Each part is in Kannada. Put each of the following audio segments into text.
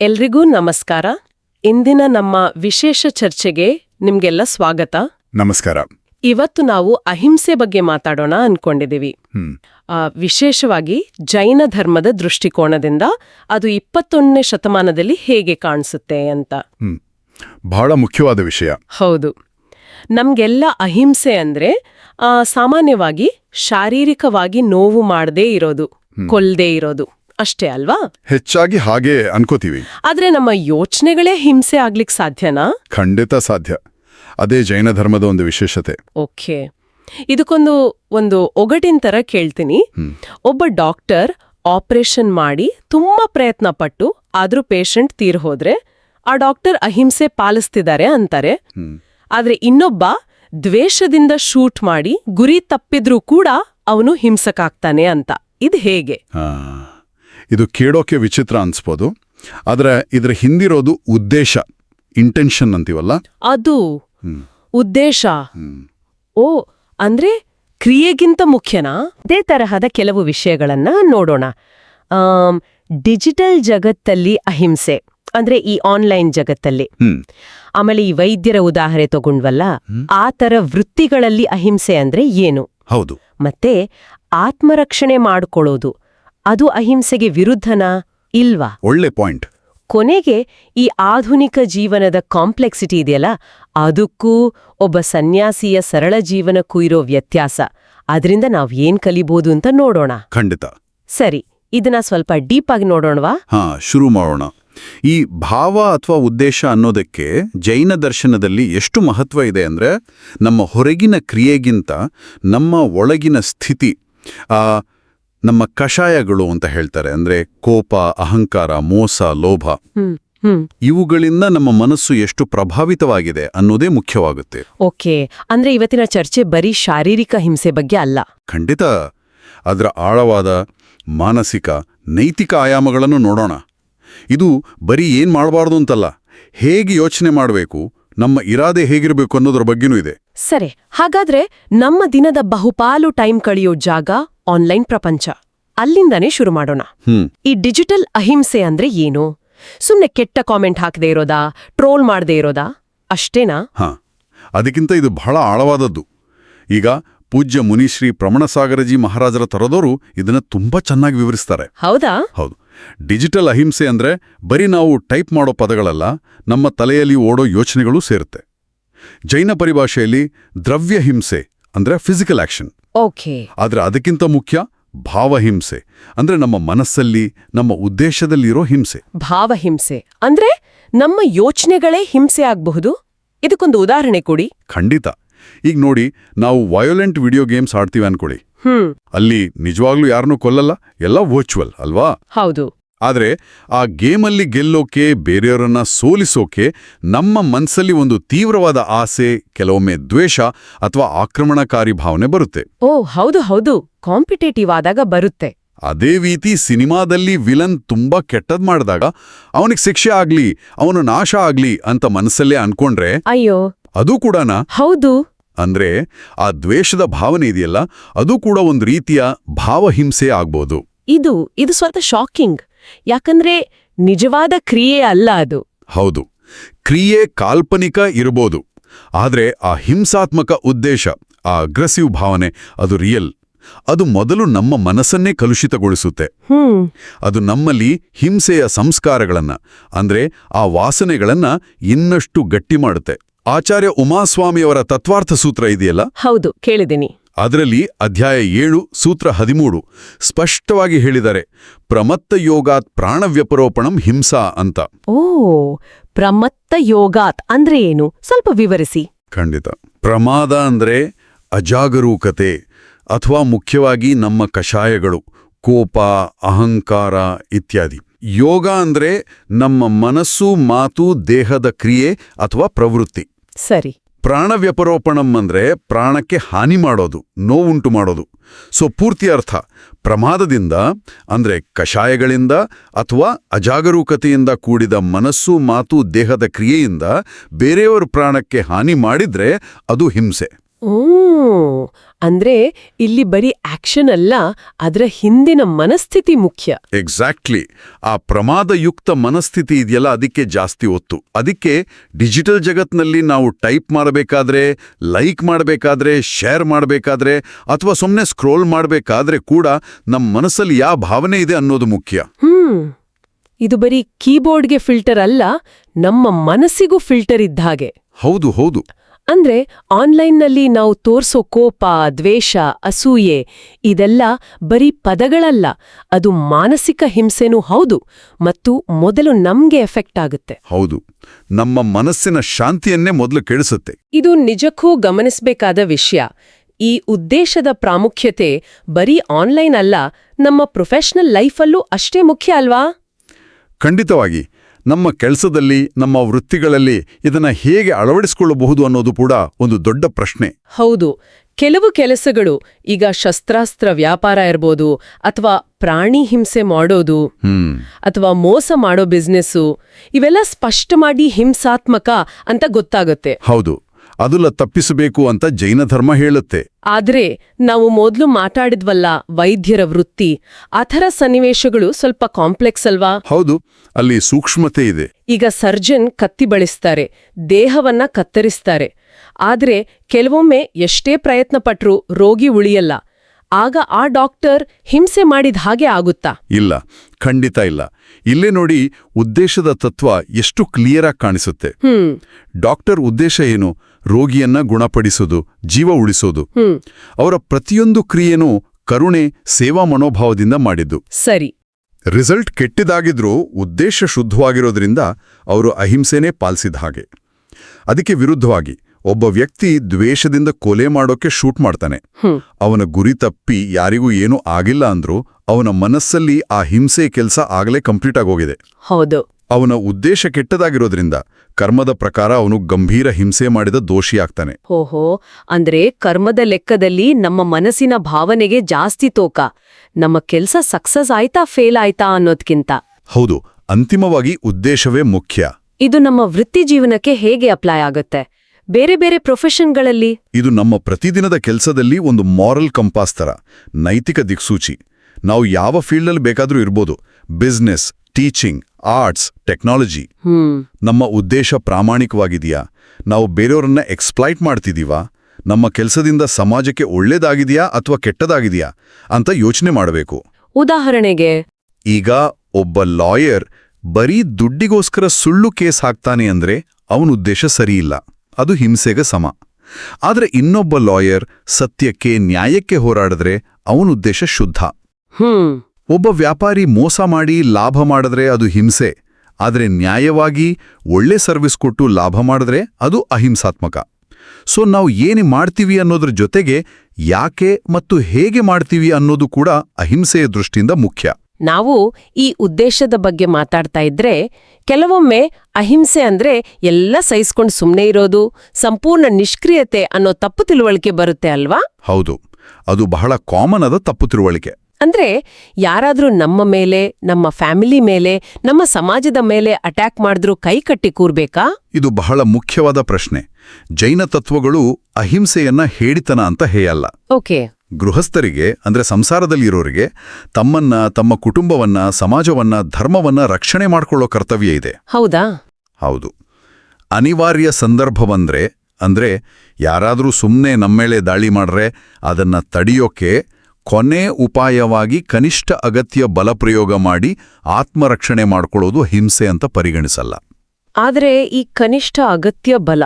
ಎಲ್ರಿಗೂ ನಮಸ್ಕಾರ. ಇಂದಿನ ನಮ್ಮ ವಿಶೇಷ ಚರ್ಚೆಗೆ ನಿಮ್ಗೆಲ್ಲ ಸ್ವಾಗತ. ನಮಸ್ಕಾರ. ಇವತ್ತು ನಾವು ಅಹಿಂಸೆ ಬಗ್ಗೆ ಮಾತಾಡೋಣ ಅನ್ಕೊಂಡಿದ್ದೀವಿ. ವಿಶೇಷವಾಗಿ ಜೈನ ಧರ್ಮದ ದೃಷ್ಟಿಕೋನದಿಂದ ಅದು ಇಪ್ಪತ್ತೊಂದನೇ ಶತಮಾನದಲ್ಲಿ ಹೇಗೆ ಕಾಣಿಸುತ್ತೆ ಅಂತ. ಬಹಳ ಮುಖ್ಯವಾದ ವಿಷಯ. ಹೌದು. ನಮ್ಗೆಲ್ಲ ಅಹಿಂಸೆ ಅಂದ್ರೆ ಸಾಮಾನ್ಯವಾಗಿ ಶಾರೀರಿಕವಾಗಿ ನೋವು ಮಾಡದೇ ಇರೋದು ಕೊಲ್ಲದೇ ಇರೋದು. ಅಷ್ಟೇ ಅಲ್ವಾ? ಹೆಚ್ಚಾಗಿ ಹಾಗೆ ಅನ್ಕೋತೀವಿ. ಆದ್ರೆ ನಮ್ಮ ಯೋಚನೆಗಳೇ ಹಿಂಸೆ ಆಗ್ಲಿಕ್ ಸಾಧ್ಯನಾ? ಖಂಡಿತ ಸಾಧ್ಯ. ಅದೇ ಜೈನ ಧರ್ಮದ ಒಂದು ವಿಶೇಷತೆ. ಓಕೆ. ಇದಕ್ಕೊಂದು ಒಂದು ಒಗಟಿನ ತರ ಕೇಳ್ತೀನಿ. ಒಬ್ಬ ಡಾಕ್ಟರ್ ಆಪರೇಷನ್ ಮಾಡಿ ತುಂಬಾ ಪ್ರಯತ್ನ ಪಟ್ಟು ಆದ್ರೂ ಪೇಷಂಟ್ ತೀರ್ ಹೋದ್ರೆ ಆ ಡಾಕ್ಟರ್ ಅಹಿಂಸೆ ಪಾಲಿಸ್ತಿದ್ದಾರೆ ಅಂತಾರೆ. ಆದ್ರೆ ಇನ್ನೊಬ್ಬ ದ್ವೇಷದಿಂದ ಶೂಟ್ ಮಾಡಿ ಗುರಿ ತಪ್ಪಿದ್ರೂ ಕೂಡ ಅವನು ಹಿಂಸಕಾಗ್ತಾನೆ ಅಂತ. ಇದು ಹೇಗೆ? ಇದು ಕೇಳೋಕೆ ವಿಚಿತ್ರ ಅನ್ಸ್ಬೋದು. ಆದ್ರೆ ಇದರ ಹಿಂದಿರೋದು ಉದ್ದೇಶ ಇಂಟೆನ್ಷನ್ ಅಂತೀವಲ್ಲ? ಅದು ಉದ್ದೇಶ. ಓ ಅಂದ್ರೆ ಕ್ರಿಯೆಗಿಂತ ಮುಖ್ಯನಾ? ಅದೇ ತರಹದ ಕೆಲವು ವಿಷಯಗಳನ್ನ ನೋಡೋಣ. ಡಿಜಿಟಲ್ ಜಗತ್ತಲ್ಲಿ ಅಹಿಂಸೆ ಅಂದ್ರೆ ಈ ಆನ್ಲೈನ್ ಜಗತ್ತಲ್ಲಿ. ಆಮೇಲೆ ಈ ವೈದ್ಯರ ಉದಾಹರಣೆ ತಗೊಂಡ್ವಲ್ಲ? ಆ ತರ ವೃತ್ತಿಗಳಲ್ಲಿ ಅಹಿಂಸೆ ಅಂದ್ರೆ ಏನು? ಹೌದು. ಮತ್ತೆ ಆತ್ಮರಕ್ಷಣೆ ಮಾಡ್ಕೊಳ್ಳೋದು ಅದು ಅಹಿಂಸೆಗೆ ವಿರುದ್ಧನಾ? ಇಲ್ವಾ? ಒಳ್ಳೆ ಪಾಯಿಂಟ್. ಕೊನೆಗೆ ಈ ಆಧುನಿಕ ಜೀವನದ ಕಾಂಪ್ಲೆಕ್ಸಿಟಿ ಇದೆಯಲ್ಲ ಅದಕ್ಕೂ ಒಬ್ಬ ಸನ್ಯಾಸಿಯ ಸರಳ ಜೀವನಕ್ಕೂ ಇರೋ ವ್ಯತ್ಯಾಸ. ಅದರಿಂದ ನಾವ್ ಏನ್ ಕಲಿಬಹುದು ಅಂತ ನೋಡೋಣ. ಖಂಡಿತ. ಸರಿ ಇದನ್ನ ಸ್ವಲ್ಪ ಡೀಪ್ ಆಗಿ ನೋಡೋಣವಾ? ಹಾ ಶುರು ಮಾಡೋಣ. ಈ ಭಾವ ಅಥವಾ ಉದ್ದೇಶ ಅನ್ನೋದಕ್ಕೆ ಜೈನ ದರ್ಶನದಲ್ಲಿ ಎಷ್ಟು ಮಹತ್ವ ಇದೆ ಅಂದ್ರೆ ನಮ್ಮ ಹೊರಗಿನ ಕ್ರಿಯೆಗಿಂತ ನಮ್ಮ ಒಳಗಿನ ಸ್ಥಿತಿ ಆ ನಮ್ಮ ಕಷಾಯಗಳು ಅಂತ ಹೇಳ್ತಾರೆ. ಅಂದ್ರೆ ಕೋಪ ಅಹಂಕಾರ ಮೋಸ ಲೋಭ. ಇವುಗಳಿಂದ ನಮ್ಮ ಮನಸ್ಸು ಎಷ್ಟು ಪ್ರಭಾವಿತವಾಗಿದೆ ಅನ್ನೋದೇ ಮುಖ್ಯವಾಗುತ್ತೆ. ಓಕೆ. ಅಂದ್ರೆ ಇವತ್ತಿನ ಚರ್ಚೆ ಬರೀ ಶಾರೀರಿಕ ಹಿಂಸೆ ಬಗ್ಗೆ ಅಲ್ಲ. ಖಂಡಿತ. ಅದರ ಆಳವಾದ ಮಾನಸಿಕ ನೈತಿಕ ಆಯಾಮಗಳನ್ನು ನೋಡೋಣ. ಇದು ಬರೀ ಏನ್ ಮಾಡಬಾರ್ದು ಅಂತಲ್ಲ. ಹೇಗೆ ಯೋಚನೆ ಮಾಡಬೇಕು ನಮ್ಮ ಇರಾದೆ ಹೇಗಿರಬೇಕು ಅನ್ನೋದ್ರ ಬಗ್ಗೆನೂ ಇದೆ. ಸರಿ. ಹಾಗಾದ್ರೆ ನಮ್ಮ ದಿನದ ಬಹುಪಾಲು ಟೈಮ್ ಕಳೆಯೋ ಜಾಗ ಆನ್ಲೈನ್ ಪ್ರಪಂಚ. ಅಲ್ಲಿಂದನೇ ಶುರು ಮಾಡೋಣ. ಹ್ಮ್. ಈ ಡಿಜಿಟಲ್ ಅಹಿಂಸೆ ಅಂದ್ರೆ ಏನು? ಸುಮ್ನೆ ಕೆಟ್ಟ ಕಾಮೆಂಟ್ ಹಾಕದೇ ಇರೋದಾ? ಟ್ರೋಲ್ ಮಾಡದೇ ಇರೋದಾ? ಅಷ್ಟೇನಾ? ಹಾ. ಅದಕ್ಕಿಂತ ಇದು ಬಹಳ ಆಳವಾದದ್ದು. ಈಗ ಪೂಜ್ಯ ಮುನಿಶ್ರೀ ಪ್ರಮಣಸಾಗರಜಿ ಮಹಾರಾಜರ ತರದವರು ಇದನ್ನ ತುಂಬಾ ಚೆನ್ನಾಗಿ ವಿವರಿಸ್ತಾರೆ. ಹೌದಾ? ಹೌದು. ಡಿಜಿಟಲ್ ಅಹಿಂಸೆ ಅಂದ್ರೆ ಬರೀ ನಾವು ಟೈಪ್ ಮಾಡೋ ಪದಗಳಲ್ಲ ನಮ್ಮ ತಲೆಯಲ್ಲಿ ಓಡೋ ಯೋಚನೆಗಳು ಸೇರುತ್ತೆ. ಜೈನ ಪರಿಭಾಷೆಯಲ್ಲಿ ದ್ರವ್ಯ ಹಿಂಸೆ ಅಂದ್ರೆ ಫಿಸಿಕಲ್ ಆಕ್ಷನ್. ಓಕೆ. ಆದರೆ ಅದಕ್ಕಿಂತ ಮುಖ್ಯ ಭಾವಹಿಂಸೆ. ಅಂದ್ರೆ ನಮ್ಮ ಮನಸ್ಸಲ್ಲಿ ನಮ್ಮ ಉದ್ದೇಶದಲ್ಲಿರೋ ಹಿಂಸೆ. ಭಾವಹಿಂಸೆ. ಅಂದ್ರೆ ನಮ್ಮ ಯೋಚನೆಗಳೇ ಹಿಂಸೆ ಆಗಬಹುದು? ಇದಕ್ಕೊಂದು ಉದಾಹರಣೆ ಕೊಡಿ. ಖಂಡಿತ. ಈಗ ನೋಡಿ ನಾವು ವಯೋಲೆಂಟ್ ವಿಡಿಯೋ ಗೇಮ್ಸ್ ಆಡ್ತೀವಿ ಅನ್ಕೊಳ್ಳಿ. ಅಲ್ಲಿ ನಿಜವಾಗ್ಲೂ ಯಾರನ್ನೂ ಕೊಲ್ಲಲ್ಲ ಎಲ್ಲ ವರ್ಚುವಲ್ ಅಲ್ವಾ? ಹೌದು. ಆದ್ರೆ ಆ ಗೇಮಲ್ಲಿ ಗೆಲ್ಲೋಕೆ ಬೇರೆಯವರನ್ನ ಸೋಲಿಸೋಕೆ ನಮ್ಮ ಮನಸ್ಸಲ್ಲಿ ಒಂದು ತೀವ್ರವಾದ ಆಸೆ ಕೆಲವೊಮ್ಮೆ ದ್ವೇಷ ಅಥವಾ ಆಕ್ರಮಣಕಾರಿ ಭಾವನೆ ಬರುತ್ತೆ. ಓ ಹೌದು ಹೌದು. ಕಾಂಪಿಟೇಟಿವ್ ಆದಾಗ ಬರುತ್ತೆ. ಅದೇ ರೀತಿ ಸಿನಿಮಾದಲ್ಲಿ ವಿಲನ್ ತುಂಬಾ ಕೆಟ್ಟದ್ ಮಾಡಿದಾಗ ಅವನಿಗೆ ಶಿಕ್ಷೆ ಆಗ್ಲಿ ಅವನು ನಾಶ ಆಗ್ಲಿ ಅಂತ ಮನಸ್ಸಲ್ಲೇ ಅನ್ಕೊಂಡ್ರೆ ಅಯ್ಯೋ. ಅದು ಕೂಡನಾ? ಹೌದು. ಅಂದ್ರೆ ಆ ದ್ವೇಷದ ಭಾವನೆ ಇದೆಯಲ್ಲ ಅದು ಕೂಡ ಒಂದು ರೀತಿಯ ಭಾವಹಿಂಸೆ ಆಗ್ಬೋದು. ಇದು ಇದು ಸ್ವಲ್ಪ ಶಾಕಿಂಗ್ ಯಾಕಂದ್ರೆ ನಿಜವಾದ ಕ್ರಿಯೆ ಅಲ್ಲ ಅದು. ಹೌದು. ಕ್ರಿಯೆ ಕಾಲ್ಪನಿಕ ಇರಬಹುದು. ಆದರೆ ಆ ಹಿಂಸಾತ್ಮಕ ಉದ್ದೇಶ ಆ ಅಗ್ರೆಸಿವ್ ಭಾವನೆ ಅದು ರಿಯಲ್ ಅದು ಮೊದಲು ನಮ್ಮ ಮನಸ್ಸನ್ನೇ ಕಲುಷಿತಗೊಳಿಸುತ್ತೆ. ಅದು ನಮ್ಮಲ್ಲಿ ಹಿಂಸೆಯ ಸಂಸ್ಕಾರಗಳನ್ನ ಅಂದ್ರೆ ಆ ವಾಸನೆಗಳನ್ನ ಇನ್ನಷ್ಟು ಗಟ್ಟಿ ಮಾಡುತ್ತೆ. ಆಚಾರ್ಯ ಉಮಾಸ್ವಾಮಿಯವರ ತತ್ವಾರ್ಥ ಸೂತ್ರ ಇದೆಯಲ್ಲ? ಹೌದು ಕೇಳಿದ್ದೀನಿ. ಅದರಲ್ಲಿ ಅಧ್ಯಾಯ ಏಳು ಸೂತ್ರ ಹದಿಮೂರು ಸ್ಪಷ್ಟವಾಗಿ ಹೇಳಿದ್ದಾರೆ ಪ್ರಮತ್ತ ಯೋಗಾತ್ ಪ್ರಾಣವ್ಯಪರೋಪಣಂ ಹಿಂಸಾ ಅಂತ. ಓ ಪ್ರಮತ್ತ ಯೋಗಾತ್ ಅಂದ್ರೆ ಏನು? ಸ್ವಲ್ಪ ವಿವರಿಸಿ. ಖಂಡಿತ. ಪ್ರಮಾದ ಅಂದ್ರೆ ಅಜಾಗರೂಕತೆ ಅಥವಾ ಮುಖ್ಯವಾಗಿ ನಮ್ಮ ಕಷಾಯಗಳು ಕೋಪ ಅಹಂಕಾರ ಇತ್ಯಾದಿ. ಯೋಗ ಅಂದ್ರೆ ನಮ್ಮ ಮನಸ್ಸು ಮಾತು ದೇಹದ ಕ್ರಿಯೆ ಅಥವಾ ಪ್ರವೃತ್ತಿ. ಸರಿ. ಪ್ರಾಣವ್ಯಪರೋಪಣಂ ಅಂದ್ರೆ ಪ್ರಾಣಕ್ಕೆ ಹಾನಿ ಮಾಡೋದು, ನೋವುಂಟು ಮಾಡೋದು. ಸೊ ಪೂರ್ತಿ ಅರ್ಥ. ಪ್ರಮಾದದಿಂದ, ಅಂದ್ರೆ ಕಷಾಯಗಳಿಂದ ಅಥವಾ ಅಜಾಗರೂಕತೆಯಿಂದ ಕೂಡಿದ ಮನಸ್ಸು, ಮಾತು, ದೇಹದ ಕ್ರಿಯೆಯಿಂದ ಬೇರೆಯವರ ಪ್ರಾಣಕ್ಕೆ ಹಾನಿ ಮಾಡಿದ್ರೆ ಅದು ಹಿಂಸೆ. ಓ ಅಂದ್ರೆ ಇಲ್ಲಿ ಬರೀ ಆಕ್ಷನ್ ಅಲ್ಲ ಅದರ ಹಿಂದಿನ ಮನಸ್ಥಿತಿ ಮುಖ್ಯ. ಎಕ್ಸಾಕ್ಟ್ಲಿ ಆ ಪ್ರಮಾದಯುಕ್ತ ಮನಸ್ಥಿತಿ ಇದೆಯಲ್ಲ ಅದಕ್ಕೆ ಜಾಸ್ತಿ ಒತ್ತು. ಅದಕ್ಕೆ ಡಿಜಿಟಲ್ ಜಗತ್ನಲ್ಲಿ ನಾವು ಟೈಪ್ ಮಾಡಬೇಕಾದ್ರೆ ಲೈಕ್ ಮಾಡಬೇಕಾದ್ರೆ ಶೇರ್ ಮಾಡಬೇಕಾದ್ರೆ ಅಥವಾ ಸುಮ್ಮನೆ ಸ್ಕ್ರೋಲ್ ಮಾಡಬೇಕಾದ್ರೆ ಕೂಡ ನಮ್ಮ ಮನಸ್ಸಲ್ಲಿ ಯಾವ ಭಾವನೆ ಇದೆ ಅನ್ನೋದು ಮುಖ್ಯ. ಹ್ಮ್. ಇದು ಬರೀ ಕೀಬೋರ್ಡ್ಗೆ ಫಿಲ್ಟರ್ ಅಲ್ಲ ನಮ್ಮ ಮನಸ್ಸಿಗೂ ಫಿಲ್ಟರ್ ಇದ್ದ ಹಾಗೆ. ಹೌದು ಹೌದು. ಅಂದ್ರೆ ಆನ್ಲೈನ್ನಲ್ಲಿ ನಾವು ತೋರ್ಸೋ ಕೋಪ ದ್ವೇಷ ಅಸೂಯೆ ಇದೆಲ್ಲ ಬರೀ ಪದಗಳಲ್ಲ ಅದು ಮಾನಸಿಕ ಹಿಂಸೆನೂ ಹೌದು ಮತ್ತು ಮೊದಲು ನಮ್ಗೆ ಎಫೆಕ್ಟ್ ಆಗುತ್ತೆ. ಹೌದು ನಮ್ಮ ಮನಸ್ಸಿನ ಶಾಂತಿಯನ್ನೇ ಮೊದಲು ಕೆಡಿಸುತ್ತೆ. ಇದು ನಿಜಕ್ಕೂ ಗಮನಿಸಬೇಕಾದ ವಿಷಯ. ಈ ಉದ್ದೇಶದ ಪ್ರಾಮುಖ್ಯತೆ ಬರೀ ಆನ್ಲೈನ್ ಅಲ್ಲ ನಮ್ಮ ಪ್ರೊಫೆಷನಲ್ ಲೈಫಲ್ಲೂ ಅಷ್ಟೇ ಮುಖ್ಯ ಅಲ್ವಾ? ಖಂಡಿತವಾಗಿ ನಮ್ಮ ಕೆಲಸದಲ್ಲಿ ನಮ್ಮ ವೃತ್ತಿಗಳಲ್ಲಿ ಇದನ್ನ ಹೇಗೆ ಅಳವಡಿಸಿಕೊಳ್ಳಬಹುದು ಅನ್ನೋದು ಕೂಡ ಒಂದು ದೊಡ್ಡ ಪ್ರಶ್ನೆ. ಹೌದು. ಕೆಲವು ಕೆಲಸಗಳು ಈಗ ಶಸ್ತ್ರಾಸ್ತ್ರ ವ್ಯಾಪಾರ ಇರ್ಬೋದು ಅಥವಾ ಪ್ರಾಣಿ ಹಿಂಸೆ ಮಾಡೋದು ಅಥವಾ ಮೋಸ ಮಾಡೋ ಬಿಸ್ನೆಸ್ಸು ಇವೆಲ್ಲ ಸ್ಪಷ್ಟ ಮಾಡಿ ಹಿಂಸಾತ್ಮಕ ಅಂತ ಗೊತ್ತಾಗುತ್ತೆ. ಹೌದು. ಅದಲ್ಲ ತಪ್ಪಿಸಬೇಕು ಅಂತ ಜೈನ ಧರ್ಮ ಹೇಳುತ್ತೆ. ಆದ್ರೆ ನಾವು ಮೊದಲು ಮಾತಾಡಿದ್ವಲ್ಲ ವೈದ್ಯರ ವೃತ್ತಿ ಆ ಥರ ಸನ್ನಿವೇಶಗಳು ಸ್ವಲ್ಪ ಕಾಂಪ್ಲೆಕ್ಸ್ ಅಲ್ವಾ? ಹೌದು ಅಲ್ಲಿ ಸೂಕ್ಷ್ಮತೆ ಇದೆ. ಈಗ ಸರ್ಜನ್ ಕತ್ತಿ ಬಳಸ್ತಾರೆ ದೇಹವನ್ನ ಕತ್ತರಿಸ್ತಾರೆ. ಆದ್ರೆ ಕೆಲವೊಮ್ಮೆ ಎಷ್ಟೇ ಪ್ರಯತ್ನ ಪಟ್ರೂ ರೋಗಿ ಉಳಿಯಲ್ಲ. ಆಗ ಆ ಡಾಕ್ಟರ್ ಹಿಂಸೆ ಮಾಡಿದ ಹಾಗೆ ಆಗುತ್ತಾ? ಇಲ್ಲ ಖಂಡಿತ ಇಲ್ಲ. ಇಲ್ಲೇ ನೋಡಿ ಉದ್ದೇಶದ ತತ್ವ ಎಷ್ಟು ಕ್ಲಿಯರ್ ಆಗಿ ಕಾಣಿಸುತ್ತೆ. ಹ್ಮ್. ಡಾಕ್ಟರ್ ಉದ್ದೇಶ ಏನು? ರೋಗಿಯನ್ನ ಗುಣಪಡಿಸೋದು ಜೀವ ಉಳಿಸೋದು. ಅವರ ಪ್ರತಿಯೊಂದು ಕ್ರಿಯೆನೂ ಕರುಣೆ ಸೇವಾ ಮನೋಭಾವದಿಂದ ಮಾಡಿದ್ದು. ಸರಿ. ರಿಸಲ್ಟ್ ಕೆಟ್ಟಿದಾಗಿದ್ರೂ ಉದ್ದೇಶ ಶುದ್ಧವಾಗಿರೋದ್ರಿಂದ ಅವರು ಅಹಿಂಸೆನೇ ಪಾಲಿಸಿದ ಹಾಗೆ. ಅದಕ್ಕೆ ವಿರುದ್ಧವಾಗಿ ಒಬ್ಬ ವ್ಯಕ್ತಿ ದ್ವೇಷದಿಂದ ಕೊಲೆ ಮಾಡೋಕೆ ಶೂಟ್ ಮಾಡ್ತಾನೆ. ಅವನ ಗುರಿ ತಪ್ಪಿ ಯಾರಿಗೂ ಏನೂ ಆಗಿಲ್ಲ ಅಂದ್ರೂ ಅವನ ಮನಸ್ಸಲ್ಲಿ ಆ ಹಿಂಸೆ ಕೆಲಸ ಆಗಲೇ ಕಂಪ್ಲೀಟ್ ಆಗೋಗಿದೆ. ಹೌದು. ಅವನ ಉದ್ದೇಶ ಕೆಟ್ಟದಾಗಿರೋದ್ರಿಂದ ಕರ್ಮದ ಪ್ರಕಾರ ಅವನು ಗಂಭೀರ ಹಿಂಸೆ ಮಾಡಿದ ದೋಷಿಯಾಗ್ತಾನೆ ಓಹೋ ಅಂದ್ರೆ ಕರ್ಮದ ಲೆಕ್ಕದಲ್ಲಿ ನಮ್ಮ ಮನಸ್ಸಿನ ಭಾವನೆಗೆ ಜಾಸ್ತಿ ತೋಕ. ನಮ್ಮ ಕೆಲ್ಸ ಸಕ್ಸಸ್ ಆಯ್ತಾ ಫೇಲ್ ಆಯ್ತಾ ಅನ್ನೋದ್ಕಿಂತ. ಹೌದು ಅಂತಿಮವಾಗಿ ಉದ್ದೇಶವೇ ಮುಖ್ಯ. ಇದು ನಮ್ಮ ವೃತ್ತಿ ಜೀವನಕ್ಕೆ ಹೇಗೆ ಅಪ್ಲೈ ಆಗುತ್ತೆ? ಬೇರೆ ಬೇರೆ ಪ್ರೊಫೆಷನ್ಗಳಲ್ಲಿ? ಇದು ನಮ್ಮ ಪ್ರತಿದಿನದ ಕೆಲಸದಲ್ಲಿ ಒಂದು ಮಾರಲ್ ಕಂಪಾಸ್ ತರ ನೈತಿಕ ದಿಕ್ಸೂಚಿ. ನಾವು ಯಾವ ಫೀಲ್ಡಲ್ಲಿ ಬೇಕಾದರೂ ಇರ್ಬೋದು ಬಿಸ್ನೆಸ್ ಟೀಚಿಂಗ್ ಆರ್ಟ್ಸ್ ಟೆಕ್ನಾಲಜಿ ನಮ್ಮ ಉದ್ದೇಶ ಪ್ರಾಮಾಣಿಕವಾಗಿದೆಯಾ? ನಾವು ಬೇರೆಯವರನ್ನ ಎಕ್ಸ್ಪ್ಲೈಟ್ ಮಾಡ್ತಿದ್ದೀವಾ ನಮ್ಮ ಕೆಲಸದಿಂದ ಸಮಾಜಕ್ಕೆ ಒಳ್ಳೇದಾಗಿದೆಯಾ ಅಥವಾ ಕೆಟ್ಟದಾಗಿದೆಯಾ ಅಂತ ಯೋಚನೆ ಮಾಡಬೇಕು. ಉದಾಹರಣೆಗೆ ಈಗ ಒಬ್ಬ ಲಾಯರ್ ಬರೀ ದುಡ್ಡಿಗೋಸ್ಕರ ಸುಳ್ಳು ಕೇಸ್ ಹಾಕ್ತಾನೆ ಅಂದ್ರೆ ಅವನ ಉದ್ದೇಶ ಸರಿಯಿಲ್ಲ. ಅದು ಹಿಂಸೆಗೆ ಸಮ. ಆದರೆ ಇನ್ನೊಬ್ಬ ಲಾಯರ್ ಸತ್ಯಕ್ಕೆ ನ್ಯಾಯಕ್ಕೆ ಹೋರಾಡಿದ್ರೆ ಅವನ ಉದ್ದೇಶ ಶುದ್ಧ. ಹ್ಮ್. ಒಬ್ಬ ವ್ಯಾಪಾರಿ ಮೋಸ ಮಾಡಿ ಲಾಭ ಮಾಡಿದ್ರೆ ಅದು ಹಿಂಸೆ. ಆದರೆ ನ್ಯಾಯವಾಗಿ ಒಳ್ಳೆ ಸರ್ವಿಸ್ ಕೊಟ್ಟು ಲಾಭ ಮಾಡಿದ್ರೆ ಅದು ಅಹಿಂಸಾತ್ಮಕ. ಸೊ ನಾವು ಏನು ಮಾಡ್ತೀವಿ ಅನ್ನೋದ್ರ ಜೊತೆಗೆ ಯಾಕೆ ಮತ್ತು ಹೇಗೆ ಮಾಡ್ತೀವಿ ಅನ್ನೋದು ಕೂಡ ಅಹಿಂಸೆಯ ದೃಷ್ಟಿಯಿಂದ ಮುಖ್ಯ. ನಾವು ಈ ಉದ್ದೇಶದ ಬಗ್ಗೆ ಮಾತಾಡ್ತಾ ಇದ್ರೆ ಕೆಲವೊಮ್ಮೆ ಅಹಿಂಸೆ ಅಂದ್ರೆ ಎಲ್ಲ ಸಹಿಸ್ಕೊಂಡು ಸುಮ್ಮನೆ ಇರೋದು ಸಂಪೂರ್ಣ ನಿಷ್ಕ್ರಿಯತೆ ಅನ್ನೋ ತಪ್ಪು ತಿಳುವಳಿಕೆ ಬರುತ್ತೆ ಅಲ್ವಾ? ಹೌದು. ಅದು ಬಹಳ ಕಾಮನ್ ಆದ ತಪ್ಪು ತಿಳುವಳಿಕೆ. ಅಂದ್ರೆ ಯಾರಾದ್ರೂ ನಮ್ಮ ಮೇಲೆ ನಮ್ಮ ಫ್ಯಾಮಿಲಿ ಮೇಲೆ ನಮ್ಮ ಸಮಾಜದ ಮೇಲೆ ಅಟ್ಯಾಕ್ ಮಾಡಿದ್ರೂ ಕೈ ಕಟ್ಟಿ ಕೂರ್ಬೇಕಾ? ಇದು ಬಹಳ ಮುಖ್ಯವಾದ ಪ್ರಶ್ನೆ. ಜೈನ ತತ್ವಗಳು ಅಹಿಂಸೆಯನ್ನ ಹೇಳಿತನ ಅಂತ ಹೇಯಲ್ಲ. ಓಕೆ. ಗೃಹಸ್ಥರಿಗೆ ಅಂದ್ರೆ ಸಂಸಾರದಲ್ಲಿರೋರಿಗೆ ತಮ್ಮನ್ನ ತಮ್ಮ ಕುಟುಂಬವನ್ನ ಸಮಾಜವನ್ನ ಧರ್ಮವನ್ನ ರಕ್ಷಣೆ ಮಾಡಿಕೊಳ್ಳೋ ಕರ್ತವ್ಯ ಇದೆ. ಹೌದಾ? ಹೌದು. ಅನಿವಾರ್ಯ ಸಂದರ್ಭ ಬಂದ್ರೆ ಅಂದ್ರೆ ಯಾರಾದರೂ ಸುಮ್ಮನೆ ನಮ್ಮೇಳೆ ದಾಳಿ ಮಾಡ್ರೆ ಅದನ್ನ ತಡಿಯೋಕೆ ಕೊನೆ ಉಪಾಯವಾಗಿ ಕನಿಷ್ಠ ಅಗತ್ಯ ಬಲಪ್ರಯೋಗ ಮಾಡಿ ಆತ್ಮರಕ್ಷಣೆ ಮಾಡ್ಕೊಳ್ಳೋದು ಹಿಂಸೆ ಅಂತ ಪರಿಗಣಿಸಲ್ಲ. ಆದರೆ ಈ ಕನಿಷ್ಠ ಅಗತ್ಯ ಬಲ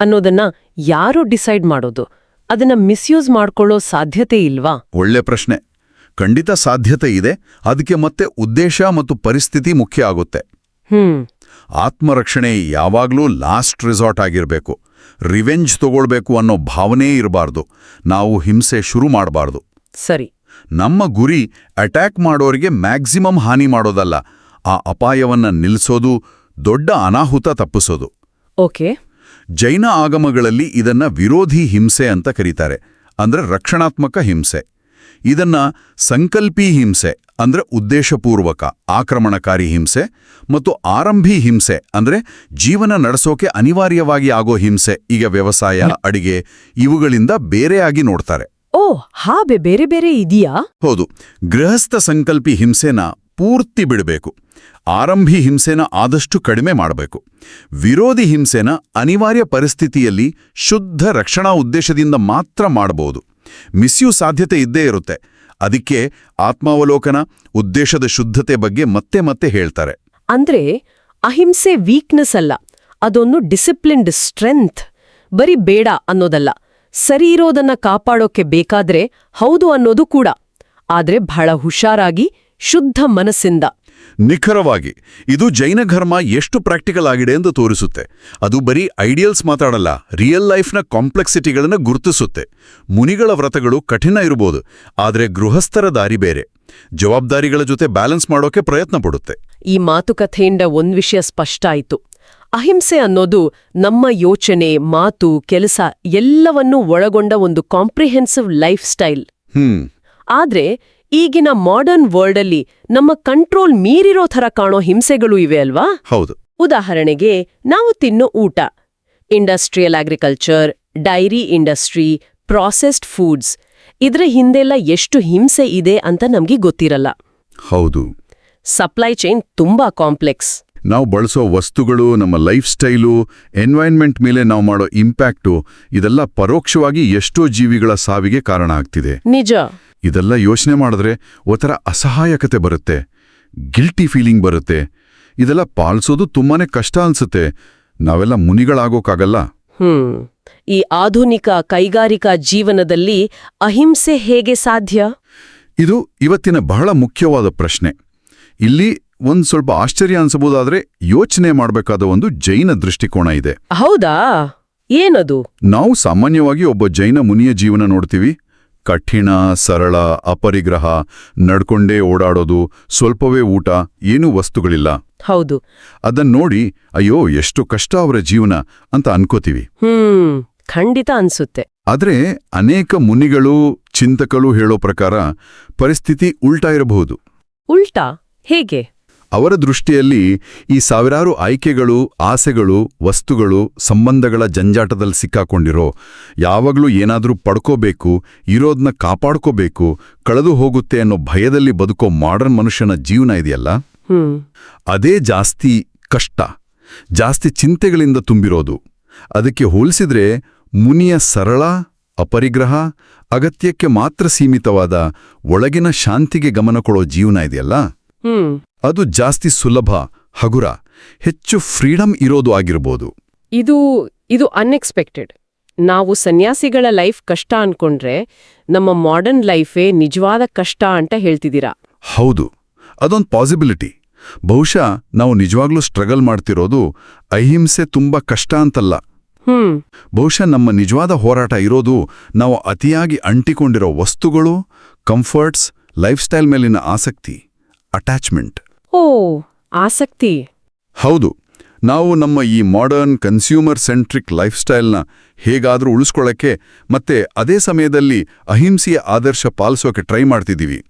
ಅನ್ನೋದನ್ನ ಯಾರು ಡಿಸೈಡ್ ಮಾಡೋದು? ಅದನ್ನ ಮಿಸ್ಯೂಸ್ ಮಾಡ್ಕೊಳ್ಳೋ ಸಾಧ್ಯತೆ ಇಲ್ವಾ? ಒಳ್ಳೆ ಪ್ರಶ್ನೆ. ಖಂಡಿತ ಸಾಧ್ಯತೆ ಇದೆ. ಅದಕ್ಕೆ ಮತ್ತೆ ಉದ್ದೇಶ ಮತ್ತು ಪರಿಸ್ಥಿತಿ ಮುಖ್ಯ ಆಗುತ್ತೆ. ಹ್ಮ್. ಆತ್ಮರಕ್ಷಣೆ ಯಾವಾಗ್ಲೂ ಲಾಸ್ಟ್ ರಿಸಾರ್ಟ್ ಆಗಿರಬೇಕು. ರಿವೆಂಜ್ ತಗೊಳ್ಬೇಕು ಅನ್ನೋ ಭಾವನೆ ಇರಬಾರ್ದು. ನಾವು ಹಿಂಸೆ ಶುರು ಮಾಡಬಾರ್ದು. ಸರಿ. ನಮ್ಮ ಗುರಿ ಅಟ್ಯಾಕ್ ಮಾಡೋರಿಗೆ ಮ್ಯಾಕ್ಸಿಮಮ್ ಹಾನಿ ಮಾಡೋದಲ್ಲ. ಆ ಅಪಾಯವನ್ನ ನಿಲ್ಲಿಸೋದು ದೊಡ್ಡ ಅನಾಹುತ ತಪ್ಪಿಸೋದು. ಓಕೆ. ಜೈನ ಆಗಮಗಳಲ್ಲಿ ಇದನ್ನ ವಿರೋಧಿ ಹಿಂಸೆ ಅಂತ ಕರೀತಾರೆ. ಅಂದ್ರೆ ರಕ್ಷಣಾತ್ಮಕ ಹಿಂಸೆ. ಇದನ್ನ ಸಂಕಲ್ಪಿ ಹಿಂಸೆ ಅಂದ್ರೆ ಉದ್ದೇಶಪೂರ್ವಕ ಆಕ್ರಮಣಕಾರಿ ಹಿಂಸೆ ಮತ್ತು ಆರಂಭಿ ಹಿಂಸೆ ಅಂದ್ರೆ ಜೀವನ ನಡೆಸೋಕೆ ಅನಿವಾರ್ಯವಾಗಿ ಆಗೋ ಹಿಂಸೆ ಈಗ ವ್ಯವಸಾಯ ಅಡಿಗೆ ಇವುಗಳಿಂದ ಬೇರೆಯಾಗಿ ನೋಡ್ತಾರೆ. ಓ ಹಾಬೆ ಬೇರೆ ಬೇರೆ ಇದೆಯಾ? ಹೌದು ಗೃಹಸ್ಥ ಸಂಕಲ್ಪಿ ಹಿಂಸೆನ ಪೂರ್ತಿ ಬಿಡಬೇಕು. ಆರಂಭಿ ಹಿಂಸೆನ ಆದಷ್ಟು ಕಡಿಮೆ ಮಾಡಬೇಕು. ವಿರೋಧಿ ಹಿಂಸೆನ ಅನಿವಾರ್ಯ ಪರಿಸ್ಥಿತಿಯಲ್ಲಿ ಶುದ್ಧ ರಕ್ಷಣಾ ಉದ್ದೇಶದಿಂದ ಮಾತ್ರ ಮಾಡಬಹುದು. ಮಿಸ್ಯೂ ಸಾಧ್ಯತೆ ಇದ್ದೇ ಇರುತ್ತೆ. ಅದಕ್ಕೆ ಆತ್ಮಾವಲೋಕನ ಉದ್ದೇಶದ ಶುದ್ಧತೆ ಬಗ್ಗೆ ಮತ್ತೆ ಮತ್ತೆ ಹೇಳ್ತಾರೆ. ಅಂದ್ರೆ ಅಹಿಂಸೆ ವೀಕ್ನೆಸ್ ಅಲ್ಲ. ಅದೊಂದು ಡಿಸಿಪ್ಲಿನ್ಡ್ ಸ್ಟ್ರೆಂತ್ ಬರೀ ಬೇಡ ಅನ್ನೋದಲ್ಲ. ಸರಿ ಇರೋದನ್ನ ಕಾಪಾಡೋಕೆ ಬೇಕಾದ್ರೆ ಹೌದು ಅನ್ನೋದು ಕೂಡ. ಆದ್ರೆ ಬಹಳ ಹುಷಾರಾಗಿ ಶುದ್ಧ ಮನಸ್ಸಿಂದ. ನಿಖರವಾಗಿ ಇದು ಜೈನ ಧರ್ಮ ಎಷ್ಟು ಪ್ರಾಕ್ಟಿಕಲ್ ಆಗಿದೆ ಎಂದು ತೋರಿಸುತ್ತೆ. ಅದು ಬರೀ ಐಡಿಯಲ್ಸ್ ಮಾತಾಡಲ್ಲ ರಿಯಲ್ ಲೈಫ್ನ ಕಾಂಪ್ಲೆಕ್ಸಿಟಿಗಳನ್ನು ಗುರುತಿಸುತ್ತೆ. ಮುನಿಗಳ ವ್ರತಗಳು ಕಠಿಣ ಇರಬಹುದು ಆದರೆ ಗೃಹಸ್ಥರ ದಾರಿ ಬೇರೆ. ಜವಾಬ್ದಾರಿಗಳ ಜೊತೆ ಬ್ಯಾಲೆನ್ಸ್ ಮಾಡೋಕೆ ಪ್ರಯತ್ನ ಪಡುತ್ತೆ. ಈ ಮಾತುಕಥೆಯಿಂದ ಒಂದ್ ವಿಷಯ ಸ್ಪಷ್ಟ ಆಯಿತು. ಅಹಿಂಸೆ ಅನ್ನೋದು ನಮ್ಮ ಯೋಚನೆ ಮಾತು ಕೆಲಸ ಎಲ್ಲವನ್ನೂ ಒಳಗೊಂಡ ಒಂದು ಕಾಂಪ್ರಿಹೆನ್ಸಿವ್ ಲೈಫ್ ಸ್ಟೈಲ್ ಆದ್ರೆ ಈಗಿನ ಮಾಡರ್ನ್ ವರ್ಲ್ಡಲ್ಲಿ ನಮ್ಮ ಕಂಟ್ರೋಲ್ ಮೀರಿರೋ ಥರ ಕಾಣೋ ಹಿಂಸೆಗಳು ಇವೆ ಅಲ್ವಾ? ಹೌದು. ಉದಾಹರಣೆಗೆ ನಾವು ತಿನ್ನೋ ಊಟ industrial agriculture dairy industry processed foods ಇದ್ರ ಹಿಂದೆಲ್ಲ ಎಷ್ಟು ಹಿಂಸೆ ಇದೆ ಅಂತ ನಮ್ಗೆ ಗೊತ್ತಿರಲ್ಲ. ಹೌದು. ಸಪ್ಲೈ ಚೈನ್ ತುಂಬಾ ಕಾಂಪ್ಲೆಕ್ಸ್ ನಾವು ಬಳಸೋ ವಸ್ತುಗಳು ನಮ್ಮ ಲೈಫ್ ಸ್ಟೈಲು ಎನ್ವೈರ್ನ್ಮೆಂಟ್ ಮೇಲೆ ನಾವು ಮಾಡೋ ಇಂಪ್ಯಾಕ್ಟು ಇದೆಲ್ಲ ಪರೋಕ್ಷವಾಗಿ ಎಷ್ಟೋ ಜೀವಿಗಳ ಸಾವಿಗೆ ಕಾರಣ ಆಗ್ತಿದೆ. ನಿಜ. ಇದೆಲ್ಲ ಯೋಚನೆ ಮಾಡಿದ್ರೆ ಒಂಥರ ಅಸಹಾಯಕತೆ ಬರುತ್ತೆ. ಗಿಲ್ಟಿ ಫೀಲಿಂಗ್ ಬರುತ್ತೆ. ಇದೆಲ್ಲ ಪಾಲಿಸೋದು ತುಂಬಾನೇ ಕಷ್ಟ ಅನ್ಸುತ್ತೆ. ನಾವೆಲ್ಲ ಮುನಿಗಳಾಗೋಕ್ಕಾಗಲ್ಲ ಹ್ಮ್. ಈ ಆಧುನಿಕ ಕೈಗಾರಿಕಾ ಜೀವನದಲ್ಲಿ ಅಹಿಂಸೆ ಹೇಗೆ ಸಾಧ್ಯ? ಇದು ಇವತ್ತಿನ ಬಹಳ ಮುಖ್ಯವಾದ ಪ್ರಶ್ನೆ. ಇಲ್ಲಿ ಒಂದ್ ಸ್ವಲ್ಪ ಆಶ್ಚರ್ಯ ಅನ್ಸಬಹುದಾದ್ರೆ ಯೋಚನೆ ಮಾಡಬೇಕಾದ ಒಂದು ಜೈನ ದೃಷ್ಟಿಕೋನ ಇದೆ. ಹೌದಾ? ಏನದು? ನಾವು ಸಾಮಾನ್ಯವಾಗಿ ಒಬ್ಬ ಜೈನ ಮುನಿಯ ಜೀವನ ನೋಡ್ತೀವಿ. ಕಠಿಣ ಸರಳ ಅಪರಿಗ್ರಹ ನಡ್ಕೊಂಡೇ ಓಡಾಡೋದು ಸ್ವಲ್ಪವೇ ಊಟ ಏನೂ ವಸ್ತುಗಳಿಲ್ಲ. ಹೌದು. ಅದನ್ನ ನೋಡಿ ಅಯ್ಯೋ ಎಷ್ಟು ಕಷ್ಟ ಅವರ ಜೀವನ ಅಂತ ಅನ್ಕೋತೀವಿ. ಹ್ಮ್ ಖಂಡಿತ ಅನ್ಸುತ್ತೆ. ಆದ್ರೆ ಅನೇಕ ಮುನಿಗಳು ಚಿಂತಕರು ಹೇಳೋ ಪ್ರಕಾರ ಪರಿಸ್ಥಿತಿ ಉಲ್ಟಾ ಇರಬಹುದು. ಉಲ್ಟಾ? ಹೇಗೆ? ಅವರ ದೃಷ್ಟಿಯಲ್ಲಿ ಈ ಸಾವಿರಾರು ಆಯ್ಕೆಗಳು ಆಸೆಗಳು ವಸ್ತುಗಳು ಸಂಬಂಧಗಳ ಜಂಜಾಟದಲ್ಲಿ ಸಿಕ್ಕಾಕೊಂಡಿರೋ ಯಾವಾಗಲೂ ಏನಾದರೂ ಪಡ್ಕೋಬೇಕು ಇರೋದನ್ನ ಕಾಪಾಡ್ಕೋಬೇಕು ಕಳೆದು ಹೋಗುತ್ತೆ ಅನ್ನೋ ಭಯದಲ್ಲಿ ಬದುಕೋ ಮಾಡರ್ನ್ ಮನುಷ್ಯನ ಜೀವನ ಇದೆಯಲ್ಲ? ಅದೇ ಜಾಸ್ತಿ ಕಷ್ಟ ಜಾಸ್ತಿ ಚಿಂತೆಗಳಿಂದ ತುಂಬಿರೋದು. ಅದಕ್ಕೆ ಹೋಲಿಸಿದ್ರೆ ಮುನಿಯ ಸರಳ ಅಪರಿಗ್ರಹ ಅಗತ್ಯಕ್ಕೆ ಮಾತ್ರ ಸೀಮಿತವಾದ ಒಳಗಿನ ಶಾಂತಿಗೆ ಗಮನ ಕೊಡೋ ಜೀವನ ಇದೆಯಲ್ಲ? ಅದು ಜಾಸ್ತಿ ಸುಲಭ ಹಗುರ ಹೆಚ್ಚು ಫ್ರೀಡಮ್ ಇರೋದು ಆಗಿರ್ಬೋದು. ಇದು ಇದು ಅನ್ಎಕ್ಸ್ಪೆಕ್ಟೆಡ್ ನಾವು ಸನ್ಯಾಸಿಗಳ ಲೈಫ್ ಕಷ್ಟ ಅನ್ಕೊಂಡ್ರೆ ನಮ್ಮ ಮಾಡರ್ನ್ ಲೈಫೇ ನಿಜವಾದ ಕಷ್ಟ ಅಂತ ಹೇಳ್ತಿದ್ದೀರಾ? ಹೌದು ಅದೊಂದು ಪಾಸಿಬಿಲಿಟಿ ಬಹುಶಃ ನಾವು ನಿಜವಾಗ್ಲೂ ಸ್ಟ್ರಗಲ್ ಮಾಡ್ತಿರೋದು ಅಹಿಂಸೆ ತುಂಬಾ ಕಷ್ಟ ಅಂತಲ್ಲ. ಹ್ಮ್. ಬಹುಶಃ ನಮ್ಮ ನಿಜವಾದ ಹೋರಾಟ ಇರೋದು ನಾವು ಅತಿಯಾಗಿ ಅಂಟಿಕೊಂಡಿರೋ ವಸ್ತುಗಳು ಕಂಫರ್ಟ್ಸ್ ಲೈಫ್ ಸ್ಟೈಲ್ ಮೇಲಿನ ಆಸಕ್ತಿ ಅಟ್ಯಾಚ್ಮೆಂಟ್ ಓ ಆಸಕ್ತಿ. ಹೌದು ನಾವು ನಮ್ಮ ಈ ಮಾಡರ್ನ್ ಕನ್ಸ್ಯೂಮರ್ ಸೆಂಟ್ರಿಕ್ ಲೈಫ್ ಸ್ಟೈಲ್ನ ಹೇಗಾದರೂ ಉಳಿಸ್ಕೊಳ್ಳೋಕ್ಕೆ ಮತ್ತೆ ಅದೇ ಸಮಯದಲ್ಲಿ ಅಹಿಂಸೆಯ ಆದರ್ಶ ಪಾಲಿಸೋಕೆ ಟ್ರೈ ಮಾಡ್ತಿದ್ದೀವಿ.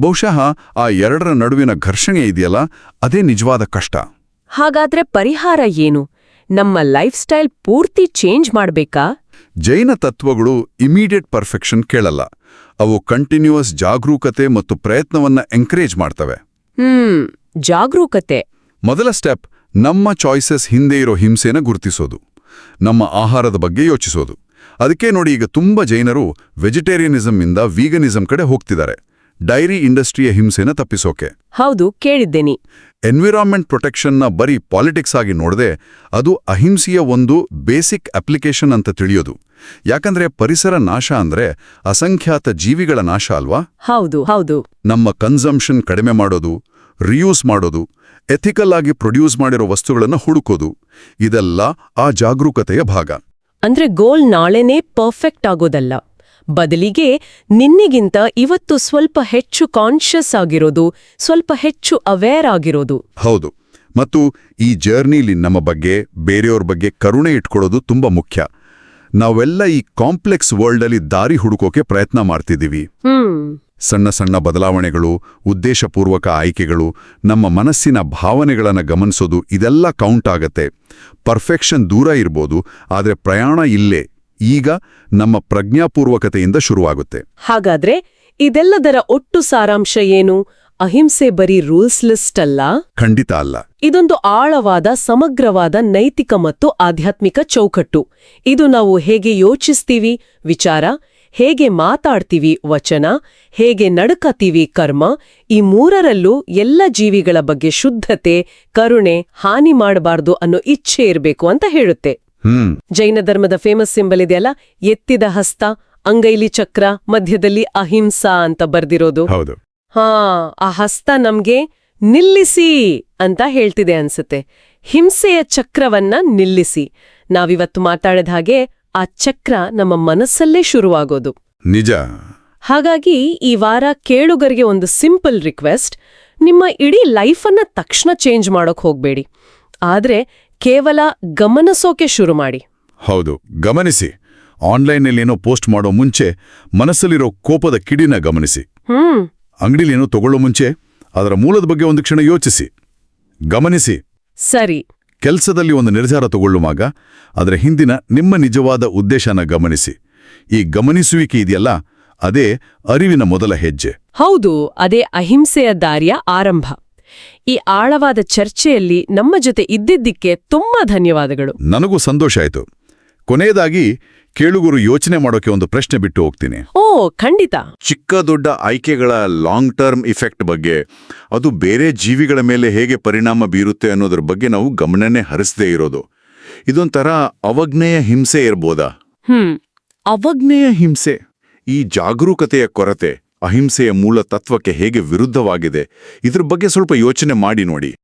ಬಹುಶಃ ಆ ಎರಡರ ನಡುವಿನ ಘರ್ಷಣೆ ಇದೆಯಲ್ಲ ಅದೇ ನಿಜವಾದ ಕಷ್ಟ. ಹಾಗಾದ್ರೆ ಪರಿಹಾರ ಏನು? ನಮ್ಮ ಲೈಫ್ ಸ್ಟೈಲ್ ಪೂರ್ತಿ ಚೇಂಜ್ ಮಾಡಬೇಕಾ? ಜೈನ ತತ್ವಗಳು ಇಮಿಡಿಯೇಟ್ ಪರ್ಫೆಕ್ಷನ್ ಕೇಳಲ್ಲ. ಅವು ಕಂಟಿನ್ಯೂಯಸ್ ಜಾಗರೂಕತೆ ಮತ್ತು ಪ್ರಯತ್ನವನ್ನ ಎಂಕರೇಜ್ ಮಾಡ್ತವೆ. ಹ್ಮ್. ಜಾಗರೂಕತೆ. ಮೊದಲ ಸ್ಟೆಪ್ ನಮ್ಮ ಚಾಯ್ಸಸ್ ಹಿಂದೆ ಇರೋ ಹಿಂಸೆನ ಗುರುತಿಸೋದು. ನಮ್ಮ ಆಹಾರದ ಬಗ್ಗೆ ಯೋಚಿಸೋದು. ಅದಕ್ಕೆ ನೋಡಿ ಈಗ ತುಂಬ ಜೈನರು ವೆಜಿಟೇರಿಯನಿಸಮ್ ಇಂದ ವೀಗನಿಸಂ ಕಡೆ ಹೋಗ್ತಿದ್ದಾರೆ. ಡೈರಿ ಇಂಡಸ್ಟ್ರಿಯ ಹಿಂಸೆನ ತಪ್ಪಿಸೋಕೆ. ಹೌದು ಕೇಳಿದ್ದೇನೆ. ಎನ್ವಿರಾನ್ಮೆಂಟ್ ಪ್ರೊಟೆಕ್ಷನ್ನ ಬರೀ ಪಾಲಿಟಿಕ್ಸ್ ಆಗಿ ನೋಡದೆ ಅದು ಅಹಿಂಸೆಯ ಒಂದು ಬೇಸಿಕ್ ಅಪ್ಲಿಕೇಶನ್ ಅಂತ ತಿಳಿಯೋದು. ಯಾಕಂದ್ರೆ ಪರಿಸರ ನಾಶ ಅಂದ್ರೆ ಅಸಂಖ್ಯಾತ ಜೀವಿಗಳ ನಾಶ ಅಲ್ವಾ? ಹೌದು ಹೌದು. ನಮ್ಮ ಕನ್ಸಂಪ್ಷನ್ ಕಡಿಮೆ ಮಾಡೋದು ರಿಯೂಸ್ ಮಾಡೋದು ಎಥಿಕಲ್ ಆಗಿ ಪ್ರೊಡ್ಯೂಸ್ ಮಾಡಿರೋ ವಸ್ತುಗಳನ್ನು ಹುಡುಕೋದು ಇದೆಲ್ಲ ಆ ಜಾಗರೂಕತೆಯ ಭಾಗ. ಅಂದ್ರೆ ಗೋಲ್ ನಾಳೆನೇ ಪರ್ಫೆಕ್ಟ್ ಆಗೋದಲ್ಲ. ಬದಲಿಗೆ ನಿನ್ನೆಗಿಂತ ಇವತ್ತು ಸ್ವಲ್ಪ ಹೆಚ್ಚು ಕಾನ್ಷಿಯಸ್ ಆಗಿರೋದು ಸ್ವಲ್ಪ ಹೆಚ್ಚು ಅವೇರ್ ಆಗಿರೋದು. ಹೌದು. ಮತ್ತು ಈ ಜರ್ನಿಲಿ ನಮ್ಮ ಬಗ್ಗೆ ಬೇರೆಯವ್ರ ಬಗ್ಗೆ ಕರುಣೆ ಇಟ್ಕೊಳ್ಳೋದು ತುಂಬಾ ಮುಖ್ಯ. ನಾವೆಲ್ಲ ಈ ಕಾಂಪ್ಲೆಕ್ಸ್ ವರ್ಲ್ಡಲ್ಲಿ ದಾರಿ ಹುಡುಕೋಕೆ ಪ್ರಯತ್ನ ಮಾಡ್ತಿದ್ದೀವಿ. ಸಣ್ಣ ಸಣ್ಣ ಬದಲಾವಣೆಗಳು ಉದ್ದೇಶಪೂರ್ವಕ ಆಯ್ಕೆಗಳು ನಮ್ಮ ಮನಸ್ಸಿನ ಭಾವನೆಗಳನ್ನು ಗಮನಿಸೋದು ಇದೆಲ್ಲ ಕೌಂಟ್ ಆಗತ್ತೆ. ಪರ್ಫೆಕ್ಷನ್ ದೂರ ಇರ್ಬೋದು ಆದರೆ ಪ್ರಯಾಣ ಇಲ್ಲೇ ಈಗ ನಮ್ಮ ಪ್ರಜ್ಞಾಪೂರ್ವಕತೆಯಿಂದ ಶುರುವಾಗುತ್ತೆ. ಹಾಗಾದ್ರೆ ಇದೆಲ್ಲದರ ಒಟ್ಟು ಸಾರಾಂಶ ಏನು? ಅಹಿಂಸೆ ಬರೀ ರೂಲ್ಸ್ ಲಿಸ್ಟ್ ಅಲ್ಲ? ಖಂಡಿತ ಅಲ್ಲ. ಇದೊಂದು ಆಳವಾದ ಸಮಗ್ರವಾದ ನೈತಿಕ ಮತ್ತು ಆಧ್ಯಾತ್ಮಿಕ ಚೌಕಟ್ಟು. ಇದು ನಾವು ಹೇಗೆ ಯೋಚಿಸ್ತೀವಿ? ವಿಚಾರ ಹೇಗೆ ಮಾತಾಡ್ತೀವಿ ವಚನ ಹೇಗೆ ನಡ್ಕತೀವಿ ಕರ್ಮ ಈ ಮೂರರಲ್ಲೂ ಎಲ್ಲ ಜೀವಿಗಳ ಬಗ್ಗೆ ಶುದ್ಧತೆ ಕರುಣೆ ಹಾನಿ ಮಾಡಬಾರ್ದು ಅನ್ನೋ ಇಚ್ಛೆ ಇರಬೇಕು ಅಂತ ಹೇಳುತ್ತೆ. ಜೈನ ಧರ್ಮದ ಫೇಮಸ್ ಸಿಂಬಲ್ ಇದೆಯಲ್ಲ? ಎತ್ತಿದ ಹಸ್ತ ಅಂಗೈಲಿ ಚಕ್ರ ಮಧ್ಯದಲ್ಲಿ ಅಹಿಂಸಾ ಅಂತ ಬರ್ದಿರೋದು. ಹಾ ಆ ಹಸ್ತ ನಮ್ಗೆ ನಿಲ್ಲಿಸಿ ಅಂತ ಹೇಳ್ತಿದೆ ಅನ್ಸುತ್ತೆ. ಹಿಂಸೆಯ ಚಕ್ರವನ್ನ ನಿಲ್ಲಿಸಿ. ನಾವಿವತ್ತು ಮಾತಾಡಿದ ಹಾಗೆ ಆ ಚಕ್ರ ನಮ್ಮ ಮನಸ್ಸಲ್ಲೇ ಶುರುವಾಗೋದು. ನಿಜ. ಹಾಗಾಗಿ ಈ ವಾರ ಕೇಳುಗರಿಗೆ ಒಂದು ಸಿಂಪಲ್ ರಿಕ್ವೆಸ್ಟ್ ನಿಮ್ಮ ಇಡೀ ಲೈಫನ್ನ ತಕ್ಷಣ ಚೇಂಜ್ ಮಾಡೋಕ್ ಹೋಗ್ಬೇಡಿ. ಆದ್ರೆ ಕೇವಲ ಗಮನಿಸೋಕೆ ಶುರು ಮಾಡಿ. ಹೌದು ಗಮನಿಸಿ. ಆನ್ಲೈನ್ನಲ್ಲಿ ಏನೋ ಪೋಸ್ಟ್ ಮಾಡೋ ಮುಂಚೆ ಮನಸ್ಸಲ್ಲಿರೋ ಕೋಪದ ಕಿಡಿನ ಗಮನಿಸಿ. ಹ್ಮ್. ಅಂಗಡಿಲೇನೋ ತಗೊಳ್ಳೋ ಮುಂಚೆ ಅದರ ಮೂಲದ ಬಗ್ಗೆ ಒಂದು ಕ್ಷಣ ಯೋಚಿಸಿ. ಗಮನಿಸಿ. ಸರಿ. ಕೆಲಸದಲ್ಲಿ ಒಂದು ನಿರ್ಧಾರ ತಗೊಳ್ಳುವಾಗ ಅದರ ಹಿಂದಿನ ನಿಮ್ಮ ನಿಜವಾದ ಉದ್ದೇಶನ ಗಮನಿಸಿ. ಈ ಗಮನಿಸುವಿಕೆ ಇದೆಯಲ್ಲ ಅದೇ ಅರಿವಿನ ಮೊದಲ ಹೆಜ್ಜೆ. ಹೌದು ಅದೇ ಅಹಿಂಸೆಯ ದಾರಿಯ ಆರಂಭ. ಈ ಆಳವಾದ ಚರ್ಚೆಯಲ್ಲಿ ನಮ್ಮ ಜೊತೆ ಇದ್ದಿದ್ದಕ್ಕೆ ತುಂಬಾ ಧನ್ಯವಾದಗಳು. ನನಗೂ ಸಂತೋಷ ಆಯಿತು. ಕೊನೆಯದಾಗಿ ಕೇಳುಗರು ಯೋಚನೆ ಮಾಡೋಕೆ ಒಂದು ಪ್ರಶ್ನೆ ಬಿಟ್ಟು ಹೋಗ್ತೀನಿ. ಓ ಖಂಡಿತ. ಚಿಕ್ಕ ದೊಡ್ಡ ಆಯ್ಕೆಗಳ ಲಾಂಗ್ ಟರ್ಮ್ ಇಫೆಕ್ಟ್ ಬಗ್ಗೆ ಅದು ಬೇರೆ ಜೀವಿಗಳ ಮೇಲೆ ಹೇಗೆ ಪರಿಣಾಮ ಬೀರುತ್ತೆ ಅನ್ನೋದ್ರ ಬಗ್ಗೆ ನಾವು ಗಮನನೇ ಹರಿಸದೇ ಇರೋದು. ಇದೊಂಥರ ಅವಜ್ಞೆಯ ಹಿಂಸೆ ಇರ್ಬೋದಾ? ಹ್ಮ್. ಅವಜ್ಞೆಯ ಹಿಂಸೆ. ಈ ಜಾಗರೂಕತೆಯ ಕೊರತೆ ಅಹಿಂಸೆಯ ಮೂಲ ತತ್ವಕ್ಕೆ ಹೇಗೆ ವಿರುದ್ಧವಾಗಿದೆ ಇದ್ರ ಬಗ್ಗೆ ಸ್ವಲ್ಪ ಯೋಚನೆ ಮಾಡಿ ನೋಡಿ.